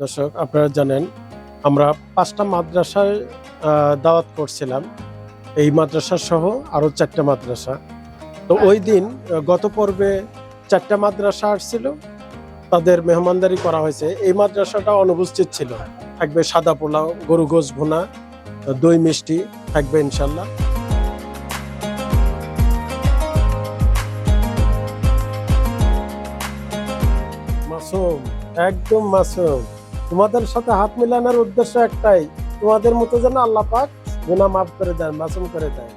দর্শক আপনারা জানেন আমরা পাঁচটা মাদ্রাসায় দাওয়াত করছিলাম। এই মাদ্রাসা সহ আরও চারটা মাদ্রাসা। তো ওই দিন গত পর্বে চারটা মাদ্রাসা আসছিল। তাদের মেহমানদারি করা হয়েছে। এই মাদ্রাসাটা অনুপস্থিত ছিল। থাকবে সাদা পোলাও গরু গোস ভুনা দই মিষ্টি থাকবে ইনশাল্লাহ মাসুম একদম মাসুম। তোমাদের সাথে হাত মিলানোর উদ্দেশ্য একটাই, তোমাদের মতো যেন আল্লাহ পাক গুনাহ মাফ করে দেয় মাসুম করে দেয়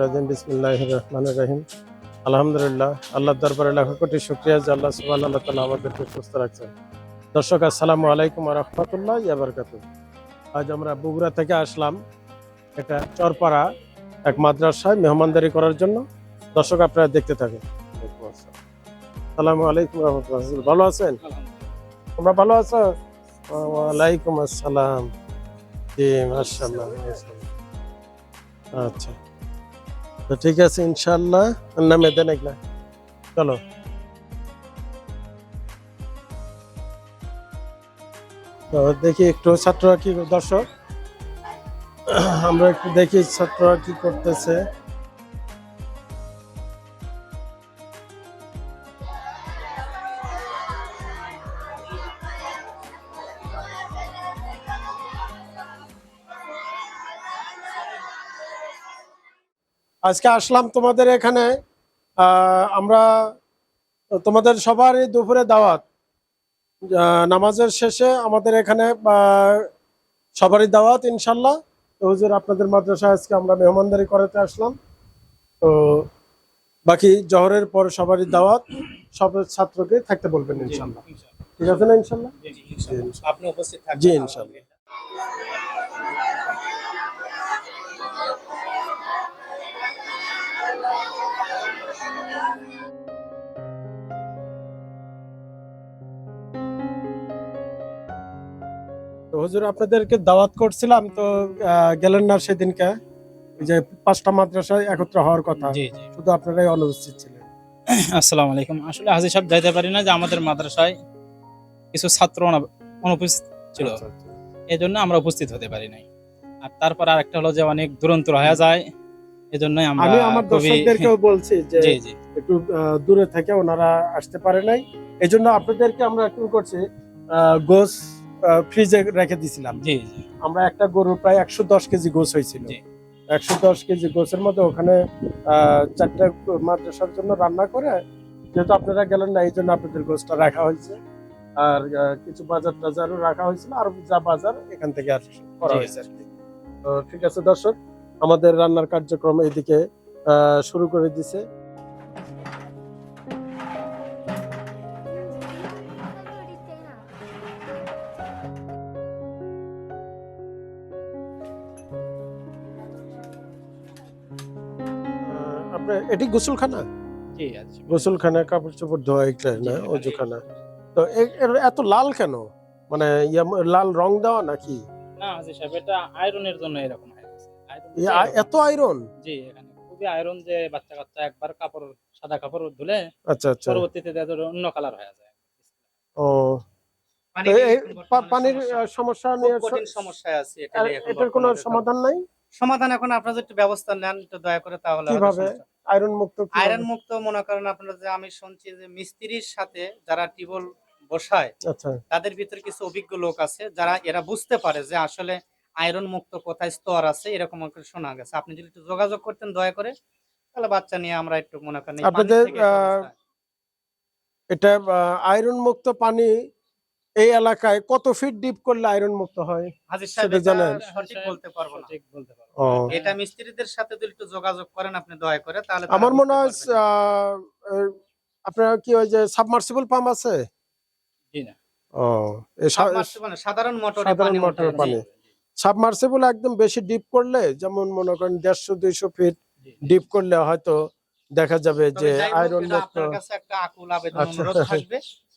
রাজিম রহিম। আলহামদুলিল্লাহ আল্লাহর দরবারে লাখো কোটি শুকরিয়া যে আল্লাহ সুবহানাহু ওয়া তাআলা আমাদেরকে সুস্থ রাখছেন। দর্শক আসসালামু আলাইকুম রাহমাতুল্লাহি ওয়া বারাকাতুহু। আজ আমরা বগুড়া থেকে আসলাম এটা চরপাড়া এক মাদ্রাসায় মেহমানদারি করার জন্য। দর্শক আপনারা দেখতে থাকেন। আসসালামু আলাইকুম রাহমাতুল্লাহ। ভালো আছেন? তোমরা ভালো আছো? ওয়ালাইকুম আসসালাম। জি মাশাআল্লাহ। আচ্ছা। তো ঠিক আছে ইনশাল্লাহ নামে দেন না। চলো। তো দেখি একটু ছাত্ররা কি, দর্শক? আমরা একটু দেখি ছাত্ররা কি করতেছে। আজকে আসলাম তোমাদের এখানে আমরা তোমাদের সবারই দুপুরে দাওয়াত। নামাজের শেষে আমাদের এখানে সবারই দাওয়াত ইনশাল্লাহ। তো হুজুর আপনাদের মাদ্রাসায় আজকে আমরা মেহমানদারি করাতে আসলাম। তো বাকি জহরের পর সবারই দাওয়াত সব ছাত্রকে থাকতে বলবেন ইনশাল্লাহ। ঠিক আছে না ইনশাল্লাহ? জি ইনশাল্লাহ। তো হুজুর আপনাদেরকে দাওয়াত করছিলাম তো গেলেন না সেদিনকে। যে পাঁচটা মাদ্রাসায় একত্র হওয়ার কথা। শুধু আপনারাই অনুপস্থিত ছিলেন। আসসালামু আলাইকুম। আসলে হাজির সাহেব যাইতে পারি না যে আমাদের মাদ্রাসায় কিছু ছাত্র অনুপস্থিত ছিল। আচ্ছা, আচ্ছা। এই জন্য আমরা উপস্থিত হতে পারি নাই। আর তারপর আরেকটা হলো যে অনেক দুরন্ত হয়ে যায়। এই জন্যই আমরা আমি আমার দর্শকদেরকেও বলছি যে জি জি। একটু দূরে থেকে ওনারা আসতে পারে নাই। এই জন্য আপনাদেরকে আমরা কি করছি গোস ফ্রিজে রেখে দিছিলাম। জি আমরা একটা গরুর প্রায় একশো দশ কেজি গোস হয়েছিল। জি। একশো দশ কেজি গোসের মধ্যে ওখানে চারটা মাদ্রাসার জন্য রান্না করে যেহেতু আপনারা গেলেন না এই জন্য আপনাদের গোসটা রাখা হয়েছে। আর কিছু বাজার টাজারও রাখা হয়েছিল আর যা বাজার এখান থেকে আর করা। হয়েছে আর কি। তো ঠিক আছে দর্শক আমাদের রান্নার কার্যক্রম এদিকে শুরু করে দিছে। গোসলখানা? আচ্ছা গোসলখানা কাপড় চোপড় ধোয়া এটা না অজুখানা তো এত লাল কেন? মানে লাল রং দেওয়া নাকি? না সাহেব এটা আয়রনের জন্য এরকম এত আয়রন? জি এখানে খুবই আয়রন যে বাচ্চা কাচ্চা একবার কাপড় সাদা কাপড় ধুলে আচ্ছা আচ্ছা। পরবর্তীতে অন্য কালার হয়ে যায়। ও। তো পানির সমস্যা। নিয়ে সমস্যায় আছে এটার কোনো সমাধান নাই? সমাধান এখন আপনারা যদি একটু ব্যবস্থা নেন একটু দয়া করে তাহলে কীভাবে? আয়রন মুক্ত আয়রন মুক্ত মনে করেন আপনারা যে আমি শুনছি যে মিস্ত্রির সাথে যারা টিবল বসায় আচ্ছা। তাদের ভিতরে কিছু অভিজ্ঞ লোক আছে যারা এরা বুঝতে পারে যে আসলে আয়রন মুক্ত কোথায় স্তর আছে এরকম শোনা গেছে। আপনি যদি একটু যোগাযোগ করতেন দয়া করে তাহলে বাচ্চা নিয়ে আমরা একটু মনে করেন আপনাদের, এটা আয়রন মুক্ত পানি এই এলাকায় কত ফিট ডিপ করলে আয়রন মুক্ত হয়? হাজির সাহেব জানেন? সঠিক বলতে পারব না। সঠিক বলতে পারব ও। এটা মিস্ত্রিদের সাথে যদি একটু যোগাযোগ করেন আপনি দয়া করে তাহলে আমার মনে হয় আপনার কি ওই যে সাবমার্সিবল পাম্প আছে? জি না। ও এই সা- Submersible না, সাধারণ মোটরে সাধারণ পানি পানি। সাবমার্সিবল একদম বেশি ডিপ করলে যেমন মনে করেন দেড়শো দুইশো ফিট ডিপ করলে হয়তো দেখা যাবে যে আয়রন মুক্ত। আপনার কাছে একটা আকুল আবেদন। অনুরোধ থাকবে। যে কোরআনের পাখিরা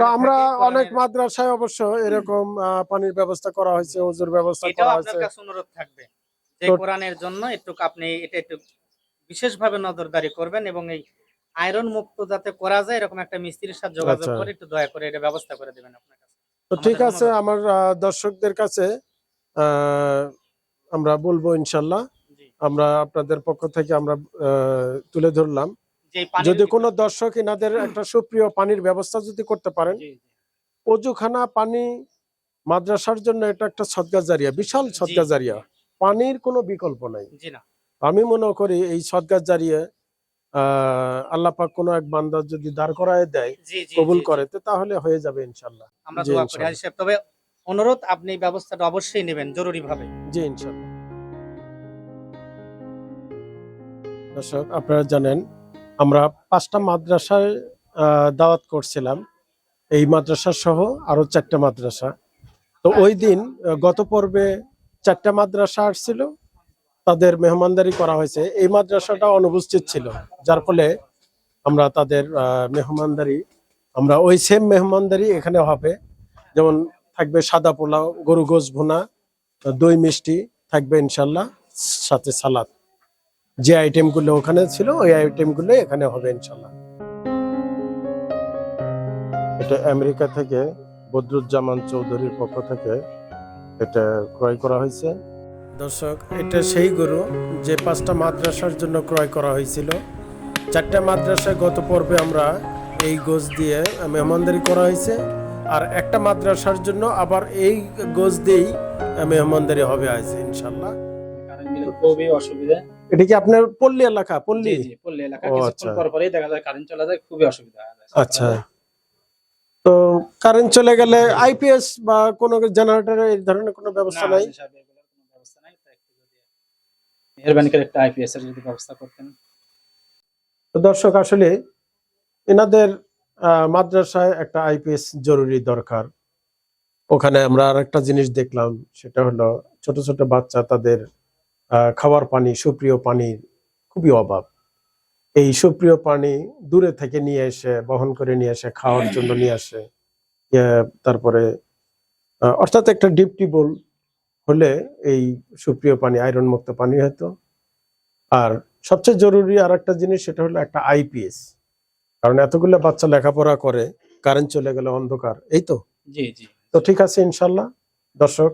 তো আমরা অনেক মাদ্রাসায় অবশ্য এরকম পানির ব্যবস্থা করা হয়েছে ওজুর ব্যবস্থা এটাও করা হয়েছে। অনুরোধ থাকবে যে কোরআনের জন্য একটু আপনি এটা একটু বিশেষভাবে নজরদারি করবেন এবং এই আয়রন মুক্ত যাতে করা যায় এরকম একটা মিস্ত্রির সাথে যোগাযোগ আচ্ছা। করে একটু দয়া করে এটা ব্যবস্থা করে দিবেন আপনার কাছে। তো ঠিক আছে আমার দর্শকদের কাছে আমরা বলব ইনশাল্লাহ। আমরা আপনাদের পক্ষ থেকে আমরা তুলে ধরলাম। যদি কোনো দর্শক ইনাদের একটা সুপ্রিয় পানির ব্যবস্থা যদি করতে পারেন। অজুখানা পানি মাদ্রাসার জন্য এটা একটা সদকা জারিয়া বিশাল জি, জারিয়া পানির কোনো বিকল্প নাই। আমি মনে করি এই সদকা জারিয়া আহ আল্লাহ পাক কোনো এক বান্দা যদি দাঁড় করায় দেয় কবুল। করে তো তাহলে হয়ে যাবে ইনশাল্লাহ। আমরা দোয়া করি। হাজি সাহেব তবে অনুরোধ আপনি এই ব্যবস্থাটা অবশ্যই নেবেন জরুরি ভাবে জি ইনশাল্লাহ। দর্শক আপনারা জানেন আমরা পাঁচটা মাদ্রাসায় দাওয়াত করছিলাম। এই মাদ্রাসা সহ আরও চারটা মাদ্রাসা। তো ওই দিন গত পর্বে চারটা মাদ্রাসা আসছিল, তাদের মেহমানদারি করা হয়েছে। এই মাদ্রাসাটা অনুপস্থিত ছিল, যার ফলে আমরা তাদের মেহমানদারি, আমরা ওই সেম মেহমানদারি এখানে হবে। যেমন থাকবে সাদা পোলাও, গরু গোস ভুনা, দই মিষ্টি থাকবে ইনশাল্লাহ, সাথে সালাদ। যে আইটেমগুলো ওখানে ছিল ওই আইটেমগুলো এখানে হবে ইনশাল্লাহ এটা আমেরিকা থেকে বদরুজ্জামান চৌধুরীর পক্ষ থেকে এটা ক্রয় করা হয়েছে। দর্শক এটা সেই গরু যে পাঁচটা মাদ্রাসার জন্য ক্রয় করা হয়েছিল। চারটা মাদ্রাসায় গত পর্বে আমরা এই গোজ দিয়ে মেহমানদারি করা হয়েছে আর একটা মাদ্রাসার জন্য আবার এই গোজ দিয়েই মেহমানদারি হবে আছে ইনশাল্লাহ খুবই অসুবিধা। এটা কি আপনার পল্লী এলাকা? পল্লী? জি পল্লী এলাকা। কিছুক্ষণ আচ্ছা। পর পরেই দেখা যায় কারেন্ট চলে যায় খুবই অসুবিধা হয়। আচ্ছা। তো কারেন্ট চলে গেলে আইপিএস বা কোনো জেনারেটরের এই ধরনের কোনো ব্যবস্থা নাই? মেহেরবানি করে একটা আইপিএস এর যদি ব্যবস্থা করতেন। তো দর্শক আসলে এনাদের মাদ্রাসায় একটা আইপিএস জরুরি দরকার। ওখানে আমরা আর একটা জিনিস দেখলাম সেটা হলো ছোট ছোট বাচ্চা তাদের খাবার পানি সুপ্রিয় পানির খুবই অভাব। এই সুপ্রিয় পানি দূরে থেকে নিয়ে এসে বহন করে নিয়ে এসে খাওয়ার জন্য নিয়ে আসে। ইয়ে, তারপরে অর্থাৎ একটা ডিপ টিউবওয়েল হলে এই সুপ্রিয় পানি আয়রন মুক্ত পানি হতো। আর সবচেয়ে জরুরি আর একটা জিনিস সেটা হলো একটা আইপিএস। কারণ এতগুলো বাচ্চা লেখাপড়া করে কারেন্ট চলে গেলে অন্ধকার এই তো? জি জি। তো ঠিক আছে ইনশাল্লাহ। দর্শক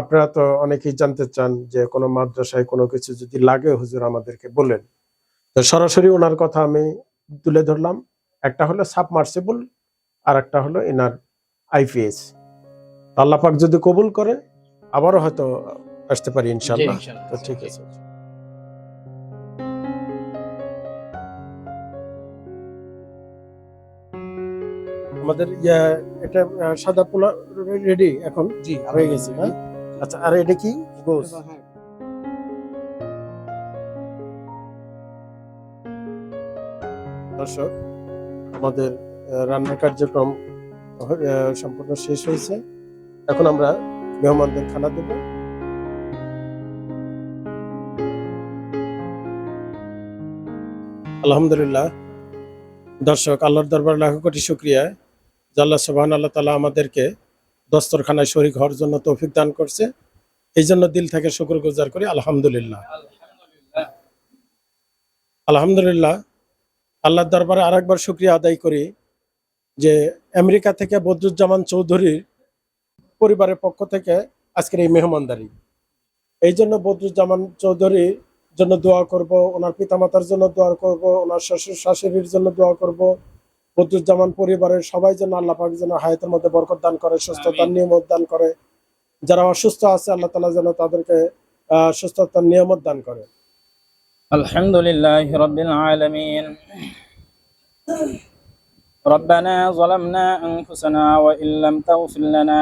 আপনারা তো অনেকেই জানতে চান যে কোনো মাদ্রাসায় কোনো কিছু যদি লাগে হুজুর আমাদেরকে বলেন তো সরাসরি ওনার কথা আমি তুলে ধরলাম। একটা হলো সাবমার্সেবল আর একটা হলো এনার আইপিএস। আল্লাহ পাক যদি কবুল করে আবারও হয়তো আসতে পারি ইনশাল্লাহ ইনশাআল্লাহ। তো ঠিক আছে। আমাদের ইয়া এটা সাদা পোলা রেডি এখন? জি হয়ে গেছে হ্যাঁ? আচ্ছা আর এটা কি? গোস। দর্শক আমাদের আহ, রান্নার কার্যক্রম সম্পূর্ণ শেষ হয়েছে। এখন আমরা মেহমানদের খানা দেব। আলহামদুলিল্লাহ। দর্শক আল্লাহর দরবার লাখ কোটি শুক্রিয়া। জাল্লা সোবাহান আল্লাহ তালা আমাদেরকে দস্তরখানায় শরিক হওয়ার জন্য তৌফিক দান করছে। এই জন্য দিল থেকে শুক্র গুজার করি, আলহামদুলিল্লাহ। আলহামদুলিল্লাহ, আল্লাহর দরবারে আরেকবার শুক্রিয়া আদায় করি যে আমেরিকা থেকে বদরুজ্জামান চৌধুরীর পরিবারের পক্ষ থেকে আজকের এই মেহমানদারি। এই জন্য বদরুজ্জামান চৌধুরীর জন্য দোয়া করব, ওনার পিতামাতার জন্য দোয়া করব, ওনার শ্বশুর শাশুড়ির জন্য দোয়া করব বদরুজ্জামান পরিবারের সবাই যেন আল্লাহ পাক যেন হায়াতের মধ্যে বরকত দান করে সুস্থতার নিয়মত দান করে যারা অসুস্থ আছে আল্লাহ তালা যেন তাদেরকে আহ, সুস্থতার নিয়মত দান করে الحمد لله رب العالمين ربنا ظلمنا أنفسنا وإن لم تغفر لنا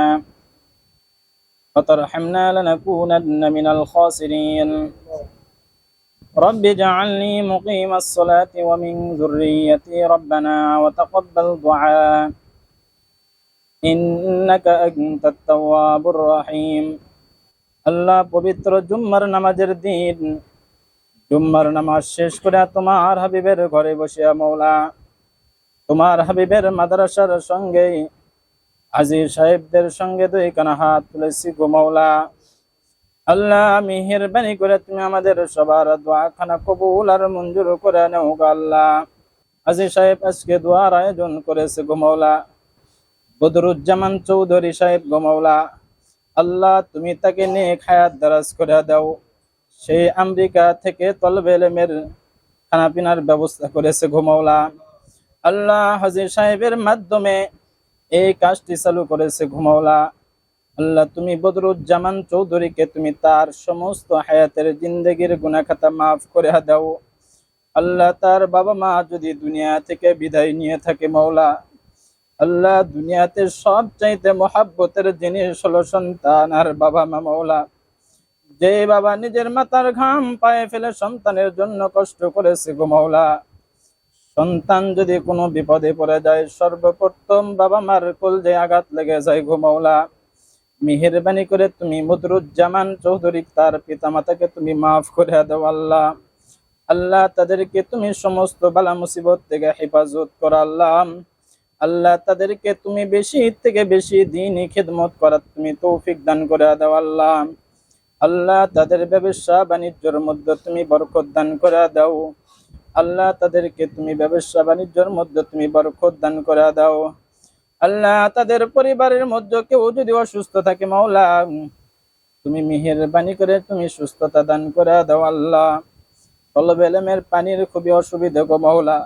وترحمنا لنكونن من الخاسرين رب اجعلني مقيم الصلاة ومن ذريتي ربنا وتقبل دعاء إنك أنت التواب الرحيم আল্লাহ পবিত্র জুম্মার নামাজের দিন জুম্মার নামাজ শেষ করে তোমার হাবিবের ঘরে বসিয়া মৌলা তোমার হাবিবের মাদ্রাসার সঙ্গে আজিজ সাহেবদের সঙ্গে দুই কানা হাত তুলেছি গো মৌলা আল্লাহ মেহেরবানি করে তুমি আমাদের সবার দোয়াখানা কবুল আর মঞ্জুর করে নেও আল্লাহ। আজিজ সাহেব আজকে দোয়ার আয়োজন করেছে গো মৌলা বদরুজ্জামান চৌধুরী সাহেব গো মৌলা আল্লাহ তুমি তাকে নিয়ে খায়াত দারাজ করে দাও। সেই আমেরিকা থেকে তলবে এলেমের খানাপিনার ব্যবস্থা করেছে গো মৌলা আল্লাহ হাজির সাহেবের মাধ্যমে এই কাজটি চালু করেছে ঘুমাওলা আল্লাহ, তুমি বদরুজ্জামান চৌধুরীকে তুমি তার সমস্ত হায়াতের জিন্দগির গুনাখাতা মাফ করে দাও। আল্লাহ, তার বাবা মা যদি দুনিয়া থেকে বিদায় নিয়ে থাকে মৌলা আল্লাহ, দুনিয়াতে সব চাইতে মহাব্বতের জিনিস হলো সন্তান আর বাবা মা মৌলা যে বাবা নিজের মাতার ঘাম পায়ে ফেলে সন্তানের জন্য কষ্ট করেছে গো মৌলা সন্তান যদি কোনো বিপদে পড়ে যায়, সর্বপ্রথম বাবা মার কোল যে আঘাত লেগে যায় গো মৌলা মেহেরবানি করে তুমি মদরুজ্জামান চৌধুরী, তার পিতামাতাকে তুমি মাফ করে দাও আল্লাহ। আল্লাহ তাদেরকে তুমি সমস্ত বালা মুসিবত থেকে হেফাজত কর আল্লাহ। আল্লাহ তাদেরকে তুমি বেশি থেকে বেশি দিনই খেদমত করার তুমি তৌফিক দান করে দাও আল্লাহ। আল্লাহ তাদের ব্যবসা বাণিজ্যর মধ্যে তুমি বরকত দান করে দাও। আল্লাহ তাদেরকে তুমি ব্যবসা বাণিজ্যের মধ্যে তুমি বরকত দান করে দাও। আল্লাহ তাদের পরিবারের মধ্যে কেউ যদি অসুস্থ থাকে, মাওলা, তুমি মেহেরবানি করে তুমি সুস্থতা দান করে দাও আল্লাহ। তলবেলেমের পানির খুবই অসুবিধা গো মাওলা।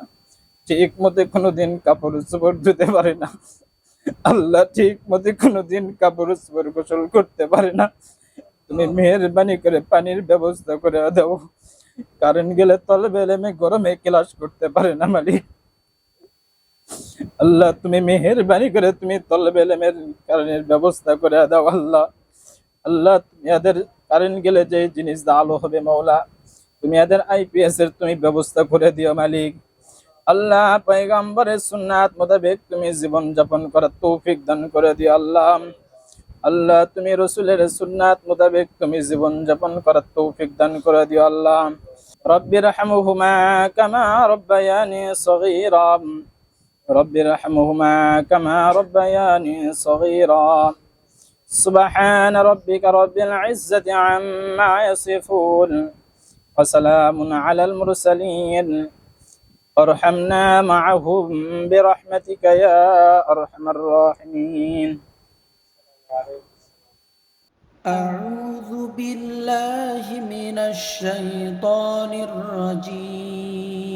ঠিক মতো কোনোদিন কাপড় চোপড় ধুতে পারে না। আল্লাহ ঠিক মতো কোনোদিন কাপড় চোপড় গোসল করতে পারে না। তুমি মেহেরবানি করে পানির ব্যবস্থা করে দাও। কারেন্ট গেলে তলবে এলেমে গরমে ক্লাস করতে পারে না মালিক। আল্লাহ, তুমি মেহরবানি করে তুমি তলবেলেমের কারণের ব্যবস্থা করে দাও, আল্লাহ। আল্লাহ, তুমি এদের কারেন্ট গেলে যে জিনিস আলো হবে মৌলা তুমি এদের আইপিএস এর তুমি ব্যবস্থা করে দিও, মালিক। আল্লাহ পাইগাম্বরের সুন্নাত মোতাবেক তুমি জীবন যাপন করার তৌফিক দান করে দিও, আল্লাহ। আল্লাহ, তুমি রসুলের সুন্নাত মোতাবেক তুমি জীবন যাপন করার তৌফিক দান করে দিও, আল্লাহ। রব্বির হামুহুমা কামা রব্বায়ানি সগীরা رب ارحمهما كما ربياني صغيرا. سبحان ربك رب العزة عما يصفون وسلام على المرسلين. وارحمنا معهم برحمتك يا أرحم الراحمين. أعوذ بالله من الشيطان الرجيم.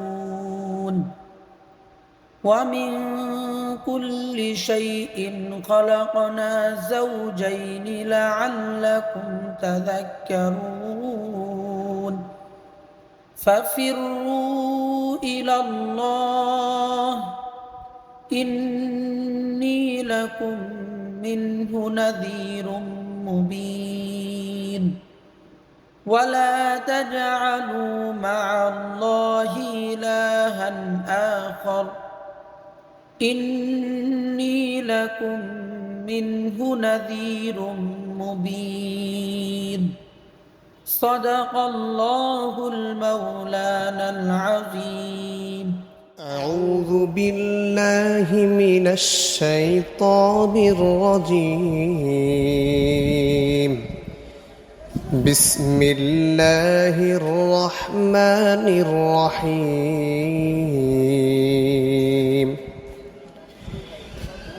ومن كل شيء خلقنا زوجين لعلكم تذكرون ففروا إلى الله إني لكم منه نذير مبين ولا تجعلوا مع الله إلها آخر إني لكم منه نذير مبين. صدق الله المولانا العظيم. أعوذ بالله من الشيطان الرجيم. بسم الله الرحمن الرحيم.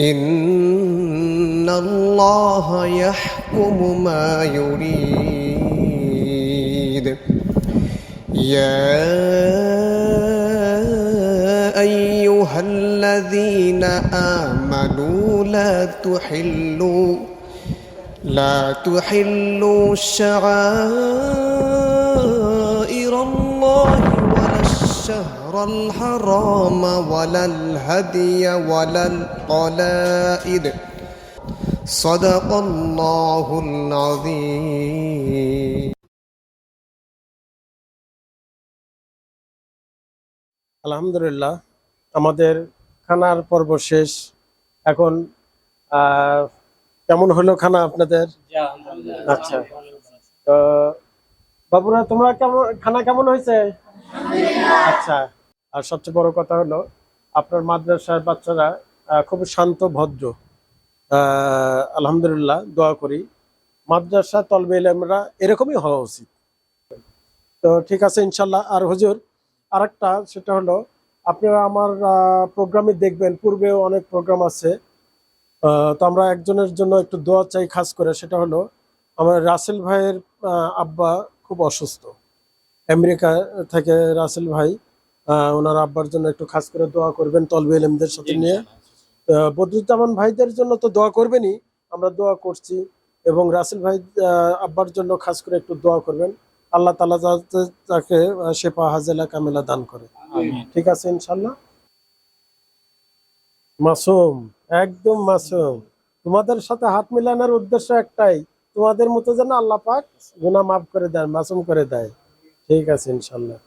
إن الله يحكم ما يريد. يا أيها الذين آمنوا لا تحلوا لا تحلوا شعائر الله الشهر الحرام ولا الهدي ولا القلائد صدق الله العظيم আলহামদুলিল্লাহ আমাদের খানার পর্ব শেষ এখন আহ, কেমন হলো খানা আপনাদের আচ্ছা তো বাবুরা তোমরা কেমন খানা কেমন হয়েছে আচ্ছা আর সবচেয়ে বড় কথা হলো, আপনার মাদ্রাসার বাচ্চারা খুব শান্ত, ভদ্র। আলহামদুলিল্লাহ, দোয়া করি। মাদ্রাসা তলবে আমরা এরকমই হওয়া উচিত। তো ঠিক আছে, ইনশাল্লাহ। আর হুজুর, আরেকটা, সেটা হলো, আপনারা আমার প্রোগ্রামে দেখবেন, পূর্বেও অনেক প্রোগ্রাম আছে। তো আমরা একজনের জন্য একটু দোয়া চাই, খাস করে, সেটা হলো, আমার রাসেল ভাইয়ের আব্বা খুব অসুস্থ। আমেরিকা থেকে রাসেল ভাই আহ, ওনার আব্বার জন্য একটু খাস করে দোয়া করবেন তলবে এলেমদের সাথে নিয়ে। বদরুজ্জামান ভাইদের জন্য তো দোয়া করবেনই আমরা দোয়া করছি। এবং রাসেল ভাই আব্বার জন্য খাস করে একটু দোয়া করবেন। আল্লাহ তালা যাতে তাকে শেফা হাজেলা কামেলা দান করে। ঠিক আছে ইনশাল্লাহ মাসুম একদম মাসুম। তোমাদের সাথে হাত মিলানোর উদ্দেশ্য একটাই তোমাদের মতো যেন আল্লাহ পাক গুনাহ মাফ করে দেয় মাসুম করে দেয়। ঠিক আছে, ইনশাল্লাহ।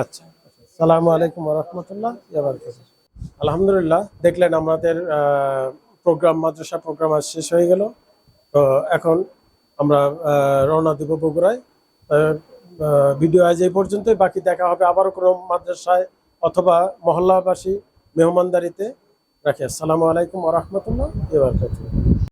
আচ্ছা সালামু আলাইকুম রহমতুল্লাহ আলহামদুলিল্লাহ, দেখলেন আমাদের প্রোগ্রাম, মাদ্রাসা প্রোগ্রাম আজ শেষ হয়ে গেল। তো এখন আমরা রওনা দিব বগুড়ায়। ভিডিও আজ এই পর্যন্তই, বাকি দেখা হবে আবারও কোনো মাদ্রাসায় অথবা মহল্লাবাসী মেহমানদারিতে। রাখি, আসসালামু আলাইকুম রহমতুল্লাহ এবার